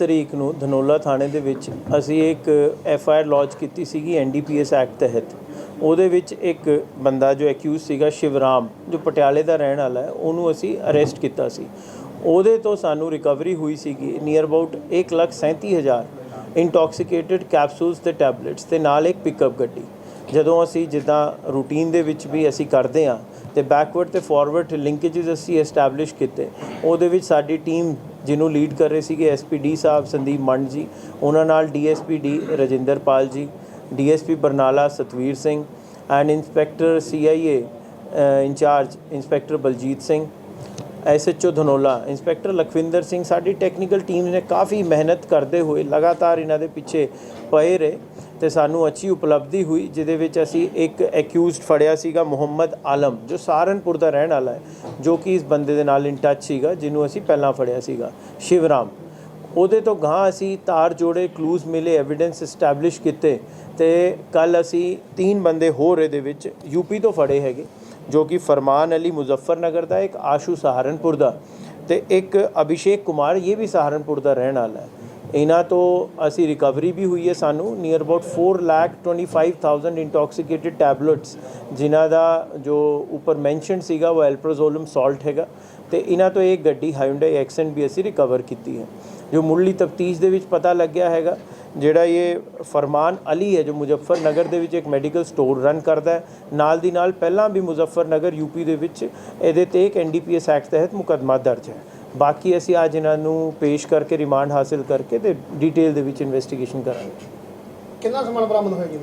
ਤਰੀਕ ਨੂੰ ਧਨੋਲਾ ਥਾਣੇ ਦੇ ਵਿੱਚ ਅਸੀਂ ਇੱਕ ਐਫ ਆਈ ਆਰ ਲੌਂਚ ਕੀਤੀ ਸੀਗੀ ਐਨਡੀਪੀਐਸ ਐਕਟ ਤਹਿਤ। ਉਹਦੇ ਵਿੱਚ ਇੱਕ ਬੰਦਾ ਜੋ ਐਕਿਊਜ਼ ਸੀਗਾ ਸ਼ਿਵਰਾਮ, ਜੋ ਪਟਿਆਲੇ ਦਾ ਰਹਿਣ ਵਾਲਾ ਹੈ, ਉਹਨੂੰ ਅਸੀਂ ਅਰੈਸਟ ਕੀਤਾ ਸੀ। ਉਹਦੇ ਤੋਂ ਸਾਨੂੰ ਰਿਕਵਰੀ ਹੋਈ ਸੀਗੀ ਨੀਅਰ ਅਬਾਊਟ 137000 ਇੰਟੌਕਸੀਕੇਟਿਡ ਕੈਪਸੂਲਸ ਤੇ ਟੈਬਲੇਟਸ ਤੇ ਨਾਲ ਇੱਕ ਪਿਕਅਪ ਗੱਡੀ। ਜਦੋਂ ਅਸੀਂ ਜਿੱਦਾਂ ਰੂਟੀਨ ਦੇ ਵਿੱਚ ਵੀ ਅਸੀਂ ਕਰਦੇ ਹਾਂ ਤੇ ਬੈਕਵਰਡ ਤੇ ਫਾਰਵਰਡ ਲਿੰਕੇजेस ਅਸੀਂ ਐਸਟੈਬਲਿਸ਼ ਕੀਤੇ, ਉਹਦੇ ਵਿੱਚ ਸਾਡੀ ਟੀਮ ਜਿਹਨੂੰ ਲੀਡ ਕਰ ਰਹੇ ਸੀਗੇ ਐਸਪੀਡੀ ਸਾਹਿਬ ਸੰਦੀਪ ਮੰਡ ਜੀ, ਉਹਨਾਂ ਨਾਲ DSPD Rajinderpal ji DSP Barnala Satvir Singh and inspector CIA incharge inspector Baljit Singh SHO Dhanaula, inspector Lakhwinder Singh, ਸਾਡੀ ਟੈਕਨੀਕਲ ਟੀਮ ਨੇ ਕਾਫੀ ਮਿਹਨਤ ਕਰਦੇ ਹੋਏ ਲਗਾਤਾਰ ਇਹਨਾਂ ਦੇ ਪਿੱਛੇ ਪਏ ਰਹੇ ਤੇ ਸਾਨੂੰ ਅੱਛੀ ਉਪਲਬਧੀ ਹੋਈ, ਜਿਹਦੇ ਵਿੱਚ ਅਸੀਂ ਇੱਕ ਐਕਿਊਜ਼ਡ ਫੜਿਆ ਸੀਗਾ, ਮੁਹੰਮਦ ਆਲਮ, ਜੋ ਸਹਾਰਨਪੁਰ ਦਾ ਰਹਿਣ ਵਾਲਾ ਹੈ, ਜੋ ਕਿ ਇਸ ਬੰਦੇ ਦੇ ਨਾਲ ਇਨ ਟੱਚ ਸੀਗਾ, ਜਿਹਨੂੰ ਅਸੀਂ ਪਹਿਲਾਂ ਫੜਿਆ ਸੀਗਾ, ਸ਼ਿਵਰਾਮ। ਉਹਦੇ ਤੋਂ ਗਾਂ ਅਸੀਂ ਤਾਰ ਜੋੜੇ ਕਲੂਜ਼ ਮਿਲੇ ਐਵੀਡੈਂਸ ਐਸਟੈਬਲਿਸ਼ ਕੀਤੇ ਤੇ ਕੱਲ ਅਸੀਂ ਤਿੰਨ ਬੰਦੇ ਹੋਰ ਇਹਦੇ ਵਿੱਚ ਯੂਪੀ ਤੋਂ ਫੜੇ ਹੈਗੇ। ਜੋ ਕਿ ਫਰਮਾਨ ਅਲੀ ਮੁਜ਼ੱਫਰਨਗਰ ਦਾ, ਇੱਕ ਆਸ਼ੂ ਸਹਾਰਨਪੁਰ ਦਾ ਤੇ ਇੱਕ ਅਭਿਸ਼ੇਕ ਕੁਮਾਰ ਇਹ ਵੀ ਸਹਾਰਨਪੁਰ ਦਾ ਰਹਿਣ ਵਾਲਾ ਹੈ। ਇਹਨਾਂ ਤੋਂ ਅਸੀਂ ਰਿਕਵਰੀ ਵੀ ਹੋਈ ਹੈ ਸਾਨੂੰ near about 4 lakh 25000 intoxicated tablets ਜਿਨ੍ਹਾਂ ਦਾ ਜੋ ਉੱਪਰ ਮੈਂਸ਼ਨਡ ਸੀਗਾ ਉਹ ਐਲਪ੍ਰੋਜ਼ੋਲਮ ਸਾਲਟ ਹੈਗਾ ਤੇ ਇਹਨਾਂ ਤੋਂ ਇਹ ਗੱਡੀ ਹਾਇੰਡਾਈ ਐਕਸੈਂਟ ਵੀ ਅਸੀਂ ਰਿਕਵਰ ਕੀਤੀ ਹੈ। ਜੋ ਮੁੱਢਲੀ ਤਫਤੀਸ਼ ਦੇ ਵਿੱਚ ਪਤਾ ਲੱਗਿਆ ਹੈਗਾ ਜਿਹੜਾ ਇਹ ਫਰਮਾਨ ਅਲੀ ਹੈ ਜੋ ਮੁਜ਼ੱਫਰਨਗਰ ਦੇ ਵਿੱਚ ਇੱਕ ਮੈਡੀਕਲ ਸਟੋਰ ਰਨ ਕਰਦਾ ਹੈ। ਨਾਲ ਦੀ ਨਾਲ ਪਹਿਲਾਂ ਵੀ ਮੁਜ਼ੱਫਰਨਗਰ ਯੂਪੀ ਦੇ ਵਿੱਚ ਇਹਦੇ ਤੇ ਇੱਕ ਐਨਡੀਪੀਐਸ ਐਕਟ ਤਹਿਤ ਮੁਕੱਦਮਾ ਦਰਜ ਹੈ। ਬਾਕੀ ਅਸੀਂ ਅੱਜ ਇਹਨਾਂ ਨੂੰ ਪੇਸ਼ ਕਰਕੇ ਰਿਮਾਂਡ ਹਾਸਲ ਕਰਕੇ ਤੇ ਡਿਟੇਲ ਦੇ ਵਿੱਚ ਇਨਵੈਸਟੀਗੇਸ਼ਨ ਕਰਾਂਗੇ। ਕਿੰਨਾ ਸਮਾਨ ਬਰਾਮਦ ਹੋਇਆ ਜੀ?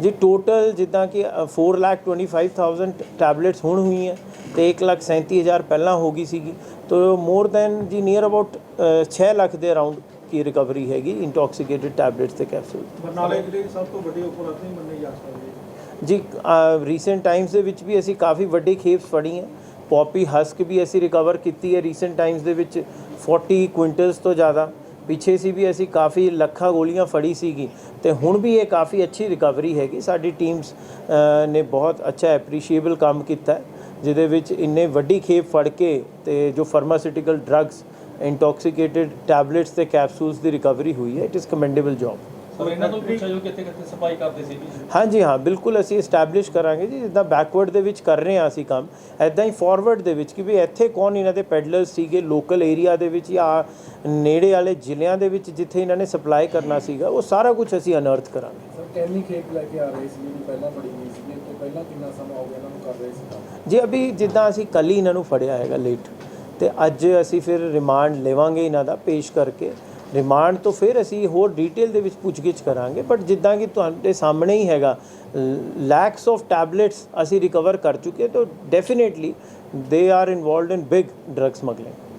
ਜੀ ਟੋਟਲ ਜਿੱਦਾਂ ਕਿ 425000 ਟੈਬਲੇਟਸ ਹੁਣ ਹੋਈਆਂ ਤੇ 137000 ਪਹਿਲਾਂ ਹੋ ਗਈ ਸੀਗੀ। ਤੋ ਮੋਰ ਦੈਨ ਜੀ ਨੀਅਰ ਅਬਾਊਟ 6 ਲੱਖ ਦੇ ਅਰਾਊਂਡ ਕੀ ਰਿਕਵਰੀ ਹੈਗੀ ਇੰਟੌਕਸੀਕੇਟਿਡ ਟੈਬਲੇਟਸ ਤੇ ਕੈਪਸੂਲ। ਬਰਨਾਲੇ ਜ਼ਿਲ੍ਹੇ ਦੀ ਸਭ ਤੋਂ ਵੱਡੀ ਉਪਲਬਧੀ ਮੰਨੀ ਜਾ ਸਕਦੀ। ਹੈ ਜੀ ਰੀਸੈਂਟ ਟਾਈਮਸ ਦੇ ਵਿੱਚ ਵੀ ਅਸੀਂ ਕਾਫੀ ਵੱਡੀ ਖੇਪਸ ਫੜੀਆਂ। ਪੌਪੀ ਹਸਕ ਵੀ ਅਸੀਂ ਰਿਕਵਰ ਕੀਤੀ ਹੈ ਰੀਸੈਂਟ ਟਾਈਮਸ ਦੇ ਵਿੱਚ 40 ਕੁਇੰਟਲਸ ਤੋਂ ਜ਼ਿਆਦਾ। ਪਿੱਛੇ ਸੀ ਵੀ ਅਸੀਂ ਕਾਫੀ ਲੱਖਾਂ ਗੋਲੀਆਂ ਫੜੀ ਸੀਗੀ ਤੇ ਹੁਣ ਵੀ ਇਹ ਕਾਫੀ ਅੱਛੀ ਰਿਕਵਰੀ ਹੈਗੀ। ਸਾਡੀ ਟੀਮਸ ਨੇ ਬਹੁਤ ਅੱਛਾ ਐਪਰੀਸ਼ੀਏਬਲ ਕੰਮ ਕੀਤਾ ਹੈ। ਜਿਹਦੇ ਵਿੱਚ ਇੰਨੇ ਵੱਡੀ ਖੇਪ ਫੜ ਕੇ ਤੇ ਜੋ ਫਾਰਮਾਸਿਊਟੀਕਲ ਡਰੱਗਸ ਇੰਟੌਕਸੀਕੇਟਿਡ ਟੈਬਲੇਟਸ ਤੇ ਕੈਪਸੂਲਸ ਦੀ ਰਿਕਵਰੀ ਹੋਈ ਹੈ it is commendable job sir ਇਹਨਾਂ ਤੋਂ ਪੁੱਛਿਆ ਜੋ ਕਿੱਥੇ ਕਿੱਥੇ ਸਫ਼ਾਈ ਕਰਦੇ ਸੀ ਵੀ ਹਾਂਜੀ ਹਾਂ ਬਿਲਕੁਲ ਅਸੀਂ ਐਸਟੈਬਲਿਸ਼ ਕਰਾਂਗੇ ਜੀ ਜਿੱਦਾਂ ਬੈਕਵਰਡ ਦੇ ਵਿੱਚ ਕਰ ਰਹੇ ਹਾਂ ਅਸੀਂ ਕੰਮ ਐਦਾਂ ਹੀ ਫਾਰਵਰਡ ਦੇ ਵਿੱਚ ਕਿ ਵੀ ਇੱਥੇ ਕੌਣ ਇਹਨਾਂ ਦੇ ਪੈਡਲਰਸ ਸੀਗੇ ਲੋਕਲ ਏਰੀਆ ਦੇ ਵਿੱਚ ਜਾਂ ਨੇੜੇ ਵਾਲੇ ਜ਼ਿਲ੍ਹਿਆਂ ਦੇ ਵਿੱਚ ਜਿੱਥੇ ਇਹਨਾਂ ਨੇ ਸਪਲਾਈ ਕਰਨਾ ਸੀਗਾ ਉਹ ਸਾਰਾ ਕੁਝ ਅਸੀਂ ਅਨਰਥ ਕਰਾਂਗੇ। ਸਰ ਖੇਪ ਲੈ ਕੇ ਆ ਰਹੇ ਸੀ ਜਿਹੜੀ ਪਹਿਲਾਂ ਫੜੀ ਗਈ ਸੀ ਤੇ ਪਹਿਲਾਂ ਕਿੰਨਾ ਸਮਾਂ ਹੋ ਗਿਆ ਇਹਨਾਂ ਨੂੰ ਕਰ ਰਹੇ ਸੀ ਜੀ ਅਭੀ ਜਿੱਦਾਂ ਅਸੀਂ ਕੱਲ ਹੀ ਇਹਨਾਂ ਨੂੰ ਫੜਿਆ ਹੈਗਾ ਲੇਟ ਤੇ ਅੱਜ ਅਸੀਂ ਫਿਰ ਰਿਮਾਂਡ ਲਵਾਂਗੇ ਇਹਨਾਂ ਦਾ ਪੇਸ਼ ਕਰਕੇ। ਰਿਮਾਂਡ ਤੋਂ ਫਿਰ ਅਸੀਂ ਹੋਰ ਡਿਟੇਲ ਦੇ ਵਿੱਚ ਪੁੱਛਗਿੱਛ ਕਰਾਂਗੇ ਬਟ ਜਿੱਦਾਂ ਕਿ ਤੁਹਾਡੇ ਸਾਹਮਣੇ ਹੀ ਹੈਗਾ ਲੈਕਸ ਆਫ ਟੈਬਲੇਟਸ ਅਸੀਂ ਰਿਕਵਰ ਕਰ ਚੁੱਕੇ ਤਾਂ definitely they are involved in big drug smuggling